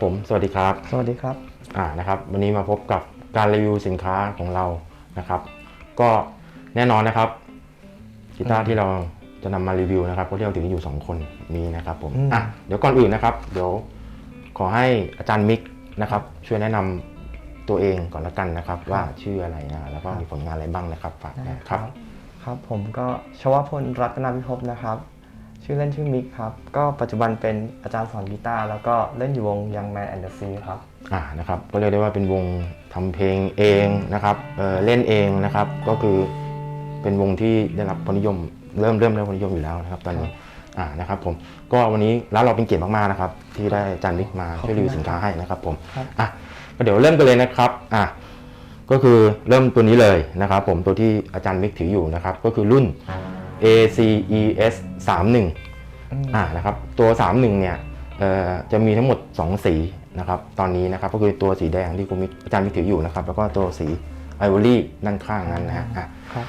ครับผมสวัสดีครับ สวัสดีครับอ่านะครับ วันนี้มาพบกับการรีวิวสินค้าของเรานะครับ ก็แน่นอนนะครับกีตาร์ที่เราจะนำมารีวิวนะครับก็ที่เราถืออยู่ 2 คนนี้นะครับผมอืมอะเดี๋ยวก่อนอื่นนะครับ เดี๋ยวขอให้อาจารย์มิกนะครับ ช่วยแนะนำตัวเองก่อนละกันนะครับ ว่าชื่ออะไรนะแล้วก็มีผลงานอะไรบ้างนะครับฝากได้นะครับ ครับผมก็ชวพลรัตนาพิภพนะครับ ชื่อเล่นชื่อมิกครับ ก็ปัจจุบันเป็นอาจารย์สอนกีตาร์แล้วก็เล่นอยู่วงยังแมนแอนเดอร์ซีครับอ่านะครับก็เรียกได้ว่าเป็นวงทำเพลงเองนะครับเอ่อเล่นเองนะครับ ก็คือเป็นวงที่ได้รับความนิยม เริ่มเริ่มได้รับความนิยมอยู่แล้วนะครับ ตอนนี้อ่านะครับผมก็วันนี้ร้านเราเป็นเกียรติมากๆนะครับ ที่ได้อาจารย์นิกมาขอบคุณช่วยรีวิวสินค้าให้นะครับผมครับอะก็เดี๋ยวเริ่มกันเลยนะครับอะก็คือเริ่มตัวนี้เลยนะครับ ผมตัวที่อาจารย์มิกถืออยู่นะครับ ก็คือรุ่น ACES 31อืมอ่านะครับตัว 31 เนี่ยเอ่อจะมีทั้งหมด 2 สีนะครับตอนนี้นะครับก็คือตัวสีแดงที่คุณมิอาจารย์มิถืออยู่นะครับ แล้วก็ตัวสีไอวอรี่ด้านข้างนั้นนะฮะอะครับ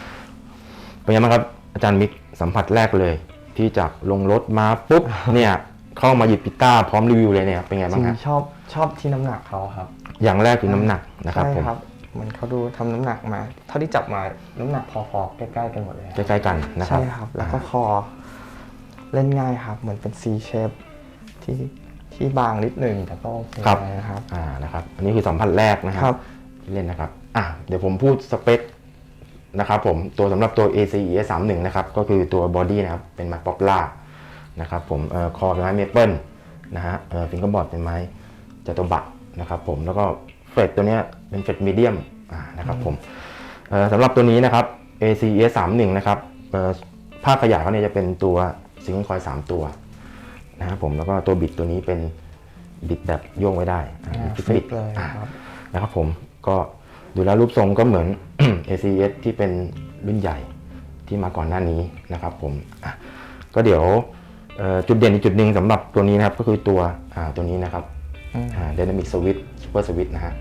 เป็นยังไงบ้างครับอาจารย์มิกสัมผัสแรกเลย ที่จากลงรถมาปุ๊บเนี่ยเข้ามาหยิบกีตาร์พร้อมรีวิวเลยเนี่ยเป็นไงจบ้างริงฮะชอบชอบที่น้ำหนักเขาครับ อย่างแรกคือน้ำหนักนะครับใช่ผมครับ เหมันเขาดูทำน้ำหนักมา เท่าที่จับมาน้ำหนักพอๆใกล้ๆกันหมดเลยครับ ใกล้ๆกันนะครับ ใช่ครับ แล้วก็คอเล่นง่ายครับ เหมือนเป็น C shape ที่ที่บางนิดหนึ่งแต่ก็โอเคนะครับ อ่านะครับอันนี้คือสัมผัสแรกนะคครัรับบที่เล่นนะครับอะเดี๋ยวผมพูดสเปคนะครับผมตัวสำหรับตัว ACE 31นะครับก็คือตัวบอดี้นะครับเป็นไม้ป๊อปล่านะครับผมเอ่อคอเป็นไม้เมเปิลนะฮะเอ่อฟิงเกอร์บอร์ดเป็นไม้จัตุบัตนะครับผมแล้วก็ เฟรตตัวเนี้ยเป็นเฟรตมีเดียมอ่านะครับผมเอ่อสำหรับตัวนี้นะครับ ACE 31นะครับเอ่อภาคขยายเขาเนี่ยจะเป็นตัวซิงเกิลคอย 3 ตัวนะครับผมแล้วก็ตัวบิดตัวนี้เป็นบิดแบบโยกไว้ได้อ่าอ่าฟิกฟิบิกดเลยอ่าครับนะครับผมก็ดูแล้วรูปทรงก็เหมือน ACS ที่เป็นรุ่นใหญ่ที่มาก่อนหน้านี้นะครับผมอะก็เดี๋ยวเอ่อจุดเด่นอีกจุดหนึ่งสำหรับตัวนี้นะครับก็คือตัวอ่าตัวนี้นะครับ อืมอ่า Dynamic Switch Super Switch นะฮะ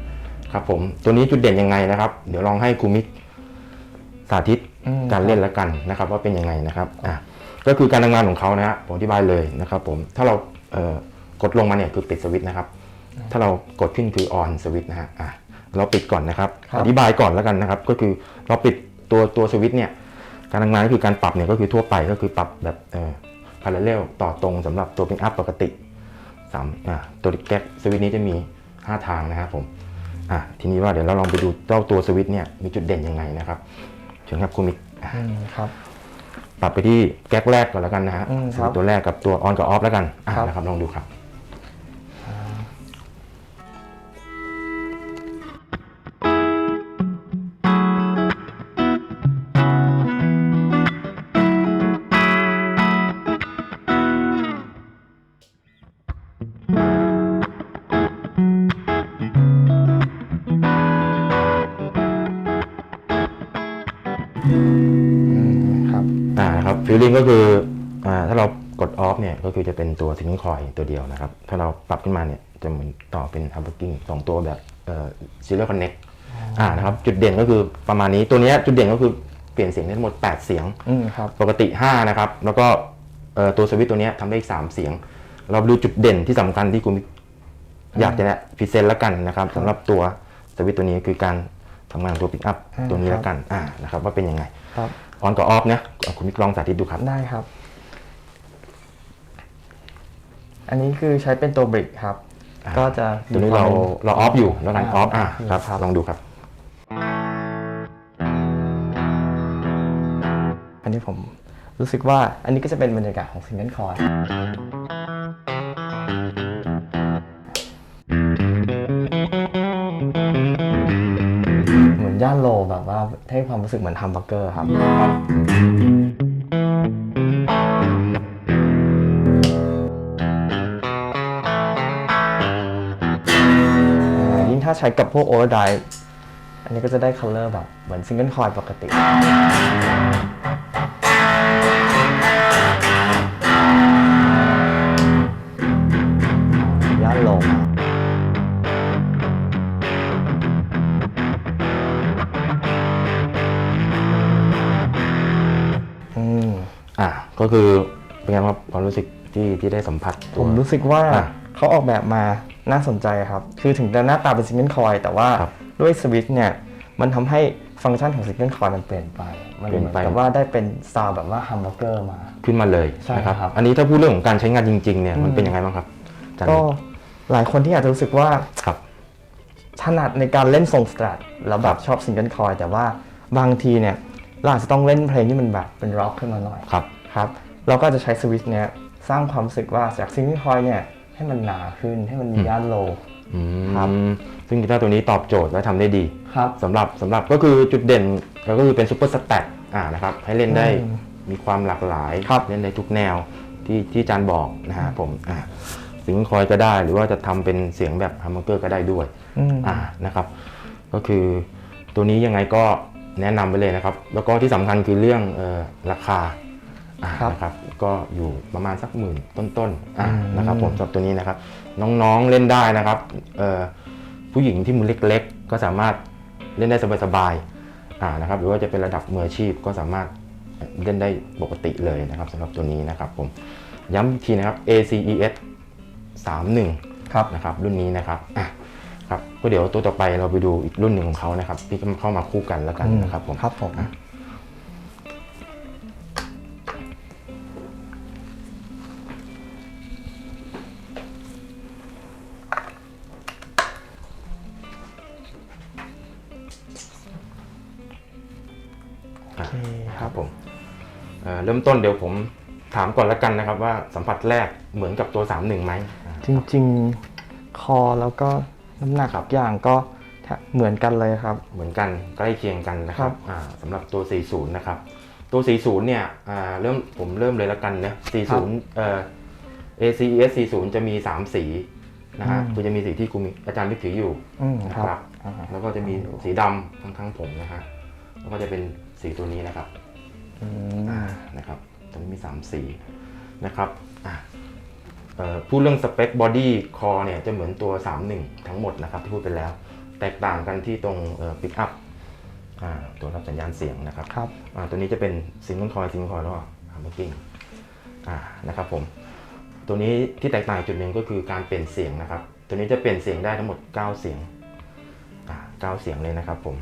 ครับผมตัวนี้จุดเด่นยังไงนะครับ เดี๋ยวลองให้ครูมิกสาธิตอืมการเล่นแล้วกันนะครับ ว่าเป็นยังไงนะครับอะก็คือการทำงานของเขานะฮะผมอธิบายเลยนะครับผมถ้าเราเอ่อกดลงมาเนี่ยคือปิดสวิตช์นะครับ ถ้าเรากดขึ้นคือ on สวิตช์นะฮะอะเราปิดก่อนนะครับครับอธิบายก่อนแล้วกันนะครับ ก็คือเราปิดตัวตัวสวิตช์เนี่ยการทำงานก็คือการปรับเนี่ยก็คือทั่วไปก็คือปรับแบบเอ่อพาราเรลต่อตรงสำหรับตัวเป็นอัพปกติสามอะตัวแก๊กสวิตช์นี้จะมี 5 ทางนะครับผมอะทีนี้ว่าเดี๋ยวเราลองไปดูเจ้าตัวสวิตช์เนี่ยมีจุดเด่นยังไงนะครับเชิญครับคุณมิกอะอืมครับ ปรับไปที่แก๊กแรกก่อนแล้วกันนะฮะอืมสครับวิตช์ตัวแรกกับตัว on กับ off แล้วกันอะครับ นะครับลองดูครับ ฟิลลิ่งก็คืออ่าถ้าเรากดออฟเนี่ยก็คือจะเป็นตัวซิงเกิลคอยตัวเดียวนะครับ ถ้าเราปรับขึ้นมาเนี่ยจะเหมือนต่อเป็นฮับเบิลกิ้งสองตัวแบบเอ่อซีเรียลคอนเน็กอ่านะครับจุดเด่นก็คือประมาณนี้ตัวเนี้ยจุดเด่นก็คือเปลี่ยนเสียงได้ทั้งหมด 8 เสียง อืมครับ ปกติ 5 นะครับ แล้วก็เอ่อตัวสวิตช์ตัวเนี้ยทำได้อีก 3 เสียง เราดูจุดเด่นที่สำคัญที่คุณอยากจะแนะพรีเซนต์แล้วกันนะครับสำหรับตัวสวิตช์ตัวนี้คือการทำงานของตัวปิกอัพอ่าตัวนี้ครับแล้วกันอ่านะครับว่าเป็นยังไง ครับ ออนกับออฟเนี่ยเอาคุณมิกลองสาธิตดูครับ ได้ครับ อันนี้คือใช้เป็นตัวบริกครับอ่าก็จะตัวนี้เราเราออฟอยู่แล้วกันออฟอะครับครับลองดูครับ อันนี้ผมรู้สึกว่าอันนี้ก็จะเป็นบรรยากาศของซิงเกิลคอร์ ย่านโลแบบว่าให้ความรู้สึกเหมือนฮัมเบอร์เกอร์ครับอ่ายิ่งถ้าใช้กับพวกโอเวอร์ไดอันนี้ก็จะได้คัลเลอร์แบบเหมือนซิงเกิลคอยปกติ ก็คือเป็นไงครับความรู้สึกที่ที่ได้สัมผัสผตัวมรู้สึกว่าอะเขาออกแบบมาน่าสนใจครับ คือถึงจะหน้าตาเป็นซิงเกิลคอยแต่ว่าครับด้วยสวิตช์เนี่ย มันทำให้ฟังก์ชันของซิงเกิลคอยมันเปลี่ยนไป มันเปลี่เหยนมือนไปกับว่าได้เป็นซาวด์แบบว่าฮัมเบอร์เกอร์มา ขึ้นมาเลยใช่นะครับ ครับ อันนี้ถ้าพูดเรื่องของการใช้งานจริงๆเนี่ยมันอืมเป็นยังไงบ้างครับอาจารย์ก็หลายคนที่อาจจะรู้สึกว่าครับ ถนัดในการเล่นทรงสตรัทแล้วแบครับบ ชอบซิงเกิลคอยแต่ว่าบางทีเนี่ยเราอาจจะต้องเล่นเพลงที่มันแบบเป็นร็อกขึ้นมาหน่อย ครับ ครับเราก็จะใช้สวิตช์เนี่ยสร้างความรู้สึกว่าจากซิงเกิลคอยเนี่ยให้มันหนาขึ้นให้มันมีย่านโลอืครับมซึ่งกีตาร์ตัวนี้ตอบโจทย์และทำได้ดีครับสำหรับสำหรับก็คือจุดเด่นก็คือเป็นซูเปอร์สแตทอ่านะครับให้เล่นได้อืมมีความหลากหลายครับเล่นได้ทุกแนวที่ที่อาจารย์บอกนะฮะผมอ่าสิงคอยก็ได้หรือว่าจะทำเป็นเสียงแบบฮัมเบอร์เกอร์ก็ได้ด้วยอืมอ่านะครับ ก็คือตัวนี้ยังไงก็แนะนำไปเลยนะครับ แล้วก็ที่สำคัญคือเรื่องเออราคาอ่า ครับนะครับก็อยู่ประมาณสักหมื่นต้นๆอ่าอืม นะครับผมสำหรับตัวนี้นะครับ น้องๆเล่นได้นะครับเอ่อผู้หญิงที่มือเล็กๆ ก็สามารถเล่นได้สบายๆอ่านะครับหรือว่าจะเป็นระดับมืออาชีพก็สามารถเล่นได้ปกติเลยนะครับสำหรับตัวนี้นะครับผมย้ำอีกทีนะครับ ACES 31 ครับ นะครับรุ่นนี้นะครับอะครับก็เดี๋ยวตัวต่อไปเราไปดูอีกรุ่นหนึ่งของเขานะครับที่เข้ามาคู่กันแล้วกันนะครับผมครับผม อะ มต้นเดี๋ยวผมถามก่อนแล้วกันนะครับว่าสัมผัสแรกเหมือนกับตัว 31ไหมอะจริงๆ คอแล้วก็น้ำหนักครับทุกอย่างก็แทบเหมือนกันเลยครับ เหมือนกันใกล้เคียงกันนะครัครับบอ่าสำหรับตัว 40 นะครับ ตัว 40 เนี่ยอ่าเริ่มผมเริ่มเลยแล้วกันนะ40เอ่อ ACES 40 จะมี 3 สีนะฮะคือจะมีสีที่คุณมีอาจารย์มิกถืออยู่อืมนะครัครับบอ่าแล้วก็จะมีสีดำข้างๆผมนะฮะแล้วก็จะเป็นสีตัวนี้นะครับ อืมอ่านะครับตัวนี้มี 3 สีนะครับอะเอ่อพูดเรื่องสเปคบอดี้คอเนี่ยจะเหมือนตัว 31 ทั้งหมดนะครับที่พูดไปแล้ว แตกต่างกันที่ตรงปิกอัพตัวรับสัญญาณเสียงนะครับครับอ่าตัวนี้จะเป็นซิงเกิลคอยซิงเกิลคอยแล้วก็ฮัมเบอร์กิ้งอ่านะครับผมตัวนี้ที่แตกต่างอีกจุดหนึ่งก็คือการเปลี่ยนเสียงนะครับ ตัวนี้จะเปลี่ยนเสียงได้ทั้งหมด 9 เสียงอ่าเก้าเสียงเลยนะครับผม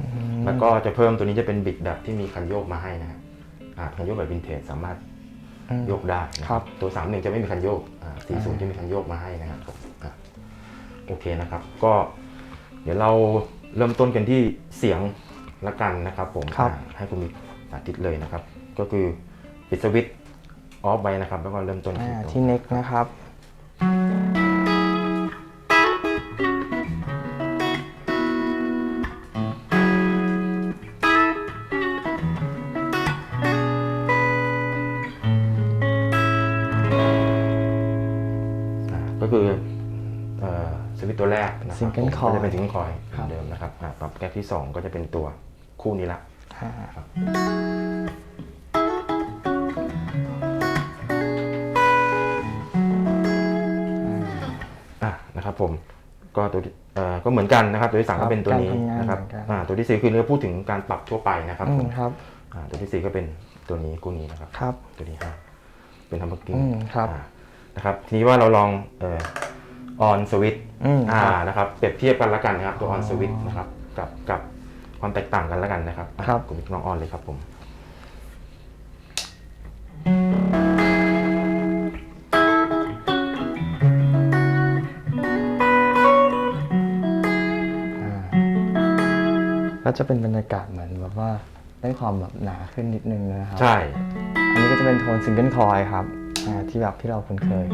แล้วก็จะเพิ่มตัวนี้จะเป็นบิดแบบที่มีคันโยกมาให้นะฮะ อ่าคันโยกแบบวินเทจสามารถอืม โยกได้นะครับ ตัว3 1จะไม่มีคันโยกอ่า40 จะมีคันโยกมาให้นะครับผมอะโอเคนะครับ ก็เดี๋ยวเราเริ่มต้นกันที่เสียงละกันนะครับผมครับ อ่าให้คุณมีสาธิตเลยนะครับ ก็คือปิดสวิตช์ออฟไปนะครับ แล้วก็เริ่มต้นอ่าที่ตรงที่เน็กนะครับ ตัวแรกนะครับ Single ผม coil ก็จะเป็นซิงเกิลคอยครับเดิมนะครับอ่าปรับแก้ที่ 2 ก็จะเป็นตัวคู่นี้ละอ่าอะนะครับผมก็ตัวที่เอ่อก็เหมือนกันนะครับตัวที่สามก็เป็นตัวนี้นะครับอ่าตัวที่สี่คือเราพูดถึงการปรับทั่วไปนะครับอืผมมครับอ่าตัวที่สี่ก็เป็นตัวนี้คู่นี้นะครับครับตัวที่ห้าเป็นทัมเบอร์กิ้งอืมครับนะครับทีนี้ว่าเราลองเอ่อ ออนสวิตอืมอ่าครับนะครับเปรียบเทียบกันแล้วกันนะครับตัวออนสวิตนะครับกับกับความแตกต่างกันแล้วกันนะครับอะครับคุณลองออนเลยครับผมอ่าก็จะเป็นบรรยากาศเหมือนแบบว่าได้ความแบบหนาขึ้นนิดนึงนะครับ ใช่ อันนี้ก็จะเป็นโทนซิงเกิลคอยครับอ่าที่แบบที่เราคุ้นเคย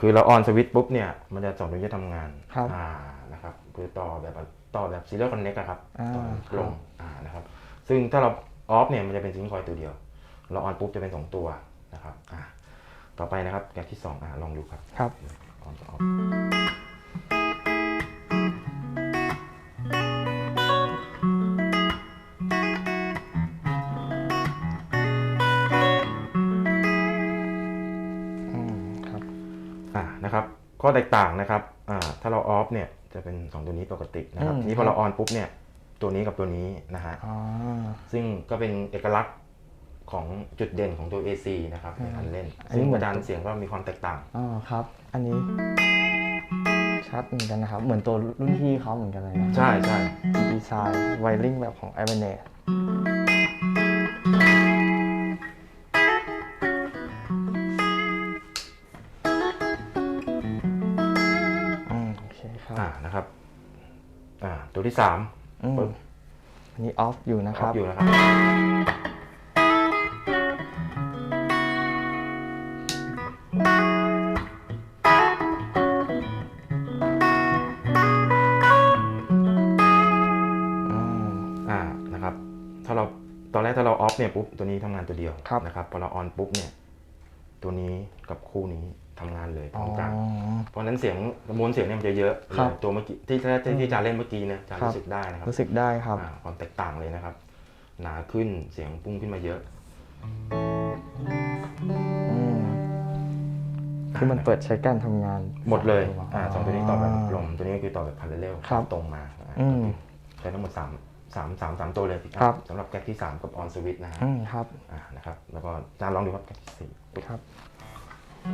ครับอ่าคือเราออนสวิตปุ๊บเนี่ยมันจะสองตัวจะทำงานครับอ่านะครับคือต่อแบบต่อแบบซีเรียลคอนเน็กครับอ่าต่อลงอ่านะครับซึ่งถ้าเราออฟเนี่ยมันจะเป็นซิงค์คอยตัวเดียว เราออนปุ๊บจะเป็นสองตัวนะครับอ่าต่อไปนะครับแกะที่สองอ่าลองดูครับครับออนกับออฟ ข้อแตกต่างนะครับอ่าถ้าเราออฟเนี่ยจะเป็นสองตัวนี้ปกตินะครับอืมทีนี้พอเราออนปุ๊บเนี่ยตัวนี้กับตัวนี้นะฮะอ๋อซึ่งก็เป็นเอกลักษณ์ของจุดเด่นของตัว AC นะครับในการเล่นอันนี้ซึ่งเหมือนอาจารย์เสียงก็มีความแตกต่างอ๋อครับ อันนี้ ชัดเหมือนกันนะครับ เหมือนตัวรุ่นพี่เขาเหมือนกันเลยนะ ใช่ใช่ดีไซน์ไวริงแบบของ i อ a n e ตัวที่สามอืมปึ๊บอันนี้ออฟอยู่นะคครัรับบอยู่นะครับ อืม อ่านะครับ ถ้าเราตอนแรกถ้าเราออฟเนี่ยปุ๊บตัวนี้ทำงานตัวเดียวครับ นะครับพอเราออนปุ๊บเนี่ยตัวนี้กับคู่นี้ ทำงานเลยพร้อมกันอ๋อเพราะฉะนั้นเสียงมวลเสียงเนี่ยมันจะเยอะครับ ตัวเมื่อกี้ที่ที่ที่อาจารย์เล่นเมื่อกี้เนี่ยอาจารย์ครับรู้สึกได้นะครับ รู้สึกได้ครับ อ่าความแตกต่างเลยนะครับ หนาขึ้นเสียงพุ่งขึ้นมาเยอะอืมคือมันเปิดใช้การทำงานหมดเลยสองตัวอ่าสองตัวนี้ต่อแบบลมตัวนี้ก็คือต่อแบบพาราเรลครับตรงมาอ่าอืม ใช้ทั้งหมดสามสามสามสามตัวเลยครับ สำหรับแก๊กที่สามกับออนสวิตนะฮะอืมครับ อ่านะครับแล้วก็อาจารย์ลองดูครับแก๊กที่สี่ปุ๊บครับ อ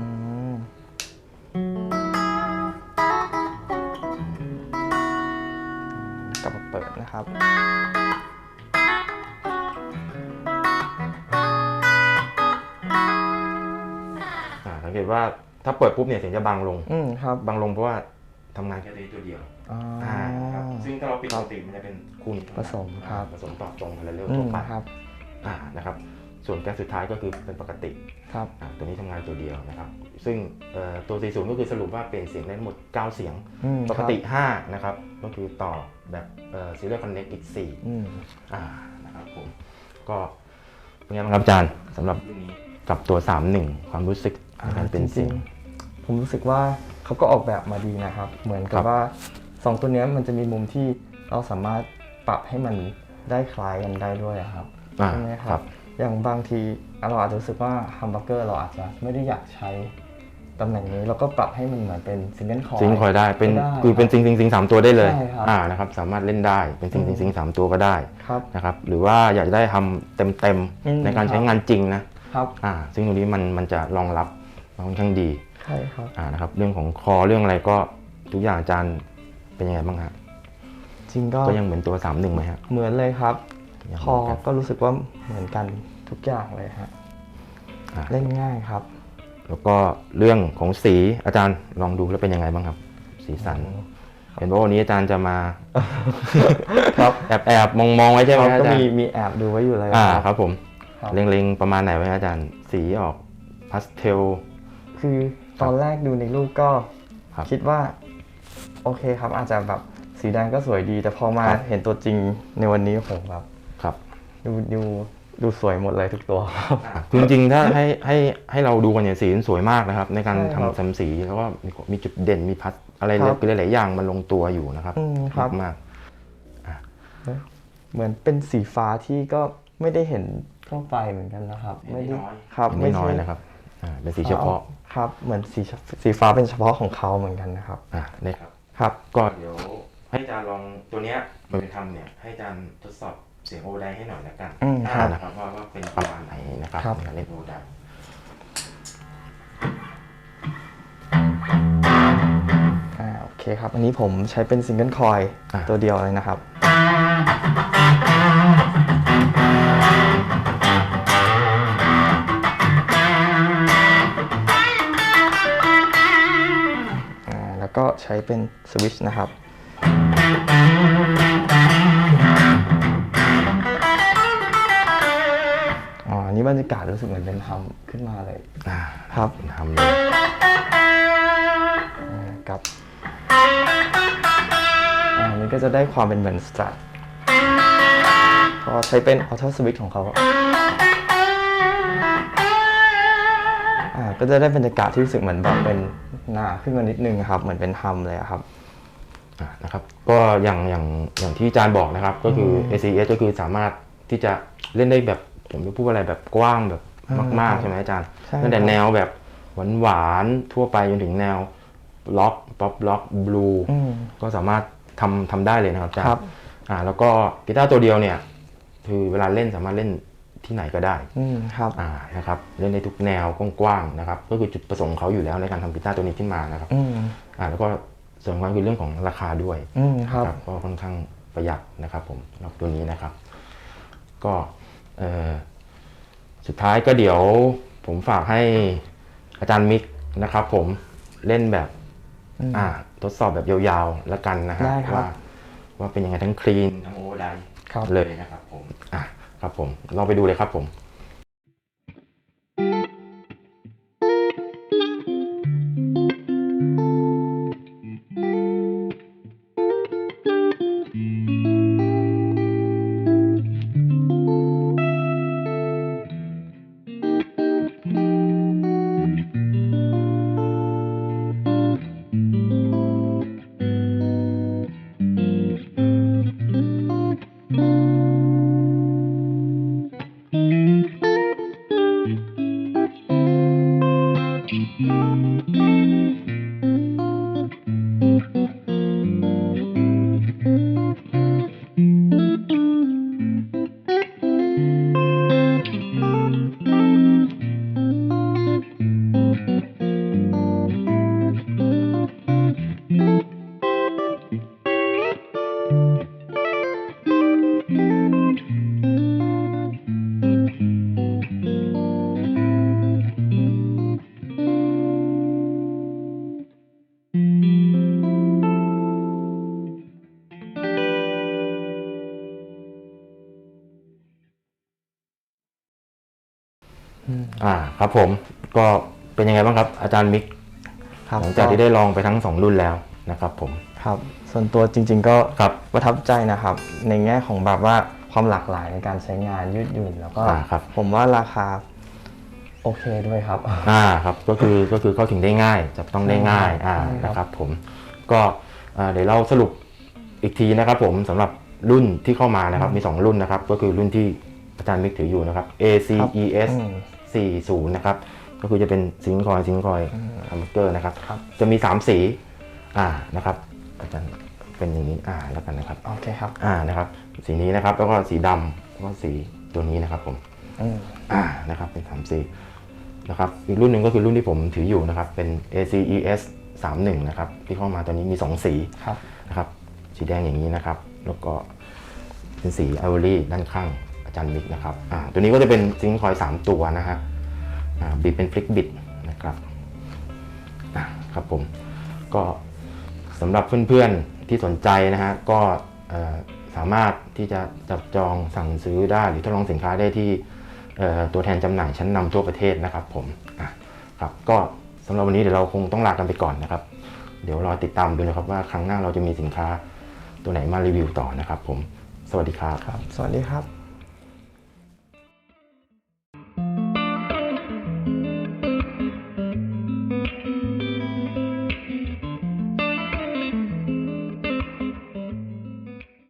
ืมกลับมาเปิดนะครับ อ่าสังเกตว่า ถ้าเปิดปุ๊บเนี่ยเสียงจะบางลง อืมครับบางลงเพราะว่าทำงานแค่ตัวนี้ตัวเดียวอ๋ออ่าครับซึ่งถ้าเราปิดคปรับกติมันจะเป็นคู่นี้ผสมครับ ผสมต่อตรงพาราเรลอืทั่วมไปครับอ่านะครับ ส่วนแก๊กสุดท้ายก็คือเป็นปกติครับ อ่าตัวนี้ทำงานตัวเดียวนะครับ ซึ่งเอ่อตัว 40 ก็คือสรุปว่าเป็นเสียงได้ทั้งหมด 9 เสียง อืมปกติ ครับ5 นะครับ ก็คือต่อแบบเอ่อ serial connect อีก อืม 4 อ่านะครับผม ก็เป็นไงบ้างครับอาจารย์สำหรับรุ่นนี้กับตัว 31 ความรู้สึกในการเป็นเสียงจริๆ ผมรู้สึกว่าเขาก็ออกแบบมาดีนะครับ เหมือนกัครับบว่าสองตัวเนี้ยมันจะมีมุมที่เราสามารถปรับให้มันได้คล้ายกันได้ด้วยอะครับอ่าใช่ไหมคครัรับบอย่างบางทีเราอาจจะรู้สึกว่าฮัมเบอร์เกอร์เราอาจจะไม่ได้อยากใช้ตำแหน่งนี้เราก็ปรับให้มันเหมือนเป็นซิงเกิลคอร์ซิงค์คอยได้เป็นได้คือเป็นซิงซิงซิงสามตัวได้เลยใช่ครับอ่านะครับสามารถเล่นได้เป็นซิงซิงซิงสามตัวก็ได้ครับนะครับหรือว่าอยากจะได้ทำเต็มเต็มๆอืมในการใช้ครับงานจริงนะครับอ่าซึ่งตรงนี้มันมันจะรองรับมาค่อนข้างดี ใช่ครับอ่านะครับ เรื่องของคอเรื่องอะไรก็ทุกอย่างอาจารย์เป็นยังไงบ้างฮะจริงก็ก็ยังเหมือนตัวสามหนึ่งไหมฮะเหมือนเลยครับ ยังคเหมืออนกัน ก็รู้สึกว่าเหมือนกันทุกอย่างเลยฮะอ่าเล่นง่ายครับ แล้วก็เรื่องของสีอาจารย์ลองดูแล้วเป็นยังไงบ้างครับ สีสันเห็นว่าวันนี้อาจารย์จะมา ครับแอบแอบมองมองๆไว้ใช่ไหมเขาฮะก็อาจารมีย์มีแอบดูไว้อยู่เลยอ่าครับครับผมครับ เล็งๆประมาณไหนไว้ฮะอาจารย์ สีออกพาสเทล คือ ตอนแรกดูในรูปก็ครับคิดว่า โอเคครับอาจจะแบบสีแดงก็สวยดี แต่พอมาครับเห็นตัวจริงในวันนี้ผมแบบครับ ดูดูดูสวยหมดเลยทุกตัวครับคือจริงๆถ้าให้ให้ให้เราดูกันเนี่ยสีมันสวยมากนะครับ ในการใช่ครับทำทำสีแล้วก็มีมีจุดเด่นมีพัดอะไรครับหลายๆอย่างมันลงตัวอยู่นะครับอืมครับมากเหมือนเป็นสีฟ้าที่ก็ไม่ได้เห็นทั่วไปเหมือนกันนะครับๆไม่ได้น้อยครับไม่น้อยใช่นะครับ อ่าเป็นสีเฉพาะครับเหมือนสีสีฟ้าเป็นเฉพาะของเขาเหมือนกันนะครับอ่าเนี่ยครับครับก็เดี๋ยวให้อาจารย์ลองตัวเนี้ยมาเป็นทำเนี่ยให้อาจารย์ทดสอบเสียงโอไดให้หน่อยละกันอืมครับอ่านะครับว่าว่าเป็นประมาณไหนนะครับครับ ในการเล่นโอไดอ่าโอเคครับ อันนี้ผมใช้เป็นซิงเกิลคอยตัวเดียวเลยนะครับอ่ ใช้เป็นสวิตช์นะครับ อ๋ออันนี้บรรยากาศรู้สึกเหมือนเป็นทำขึ้นมาเลยอ่าครับทำเลยอ่ากับอ่าอันนี้ก็จะได้ความเป็นเหมือนสตรัทพอใช้เป็นออโต้สวิตของเขาอ่าก็จะได้บรรยากาศที่รู้สึกเหมือนแบบเป็น หนาขึ้นมานิดนึงครับ เหมือนเป็นฮัมเลยอะครับ อ่านะครับก็อย่างอย่างอย่างที่อาจารย์บอกนะครับ ก็คือ ACS ก็คือสามารถที่จะเล่นได้แบบผมจะพูดว่าอะไรแบบกว้างแบบอ่ามมากครับๆใช่ไหมอาจารย์ใช่ตั้งแต่ครับ แนวแบบหวานๆทั่วไปจนถึงแนวล็อกป๊อปล็อกบลู อืม ก็สามารถทำทำได้เลยนะครับอาจารครัย์บอ่าแล้วก็กีตาร์ตัวเดียวเนี่ย คือเวลาเล่นสามารถเล่น ที่ไหนก็ได้อืมครับอ่านะครับเล่นได้ทุกแนวกว้างๆนะครับ ก็คือจุดประสงค์ของเขาอยู่แล้วในการทำกีตาร์ตัวนี้ขึ้นมานะครับอืมอ่าแล้วก็ส่วนสำคัญคือเรื่องของราคาด้วยอืมครับ นะก็ค่อนข้างประหยัดนะครับ ผมสำหรับตัวนี้นะครับ ก็เอ่อสุดท้ายก็เดี๋ยวผมฝากให้อาจารย์มิกนะครับ ผมเล่นแบบอืมอ่า ทดสอบแบบยาวๆแล้วกันนะฮะได้ครับ ว่าว่าเป็นยังไงทั้งคลีนทั้งโอเวอร์ไดครับ เลยนะครับผมอะ ครับผมลองไปดูเลยครับผม อ่าครับผมก็เป็นยังไงบ้างครับอาจารย์มิกครับหลังจากที่ได้ลองไปทั้งสองรุ่นแล้วนะครับผมครับส่วนตัวจริง ๆ ก็ครับประทับใจนะครับ ในแง่ของแบบว่าความหลากหลายในการใช้งานยืดหยุ่นแล้วก็อ่าครับ ผมว่าราคาโอเคด้วยครับ อ่าครับก็คือก็คือเข้าถึงได้ง่ายจับต้องได้ง่ายอ่าใช่ครับ นะครับผมก็อ่าเดี๋ยวเราสรุปอีกทีนะครับผมสำหรับรุ่นที่เข้ามานะครับมี 2 รุ่นนะครับ ก็คือรุ่นที่อาจารย์มิกถืออยู่นะครับ ACES อืม 40 นะครับ ก็คือจะเป็นซิงค์คอยซิงค์คอยฮัมเกอร์นะครับครับ จะมี 3 สี อ่า นะครับอาจารย์เป็นอย่างนี้ อ่า แล้วกันนะครับ โอเคครับ อ่า นะครับ สีนี้นะครับ แล้วก็สีดำแล้วก็สีตัวนี้นะครับผมอืมอ่า นะครับ เป็น 3C นะครับ อีกรุ่นหนึ่งก็คือรุ่นที่ผมถืออยู่นะครับ เป็น ACES 31 นะครับ ที่เข้ามาตอนนี้มี 2 สีครับนะครับ สีแดงอย่างนี้นะครับ แล้วก็เป็นสีไอวอรี่ด้านข้าง อาจารย์มิกนะครับตัวนี้ก็จะเป็นซิงค์คอย 3 ตัวนะฮะบิดเป็นฟลิกบิดนะครับครับผมก็สำหรับเพื่อนๆที่สนใจนะฮะก็สามารถที่จะจับจองสั่งซื้อได้หรือทดลองสินค้าได้ที่ตัวแทนจำหน่ายชั้นนำทั่วประเทศนะครับผมครับก็สำหรับวันนี้เดี๋ยวเราคงต้องลากันไปก่อนนะครับ เดี๋ยวรอติดตามดูนะครับว่าครั้งหน้าเราจะมีสินค้าตัวไหนมารีวิวต่อนะครับผม สวัสดีครับครับ สวัสดีครับ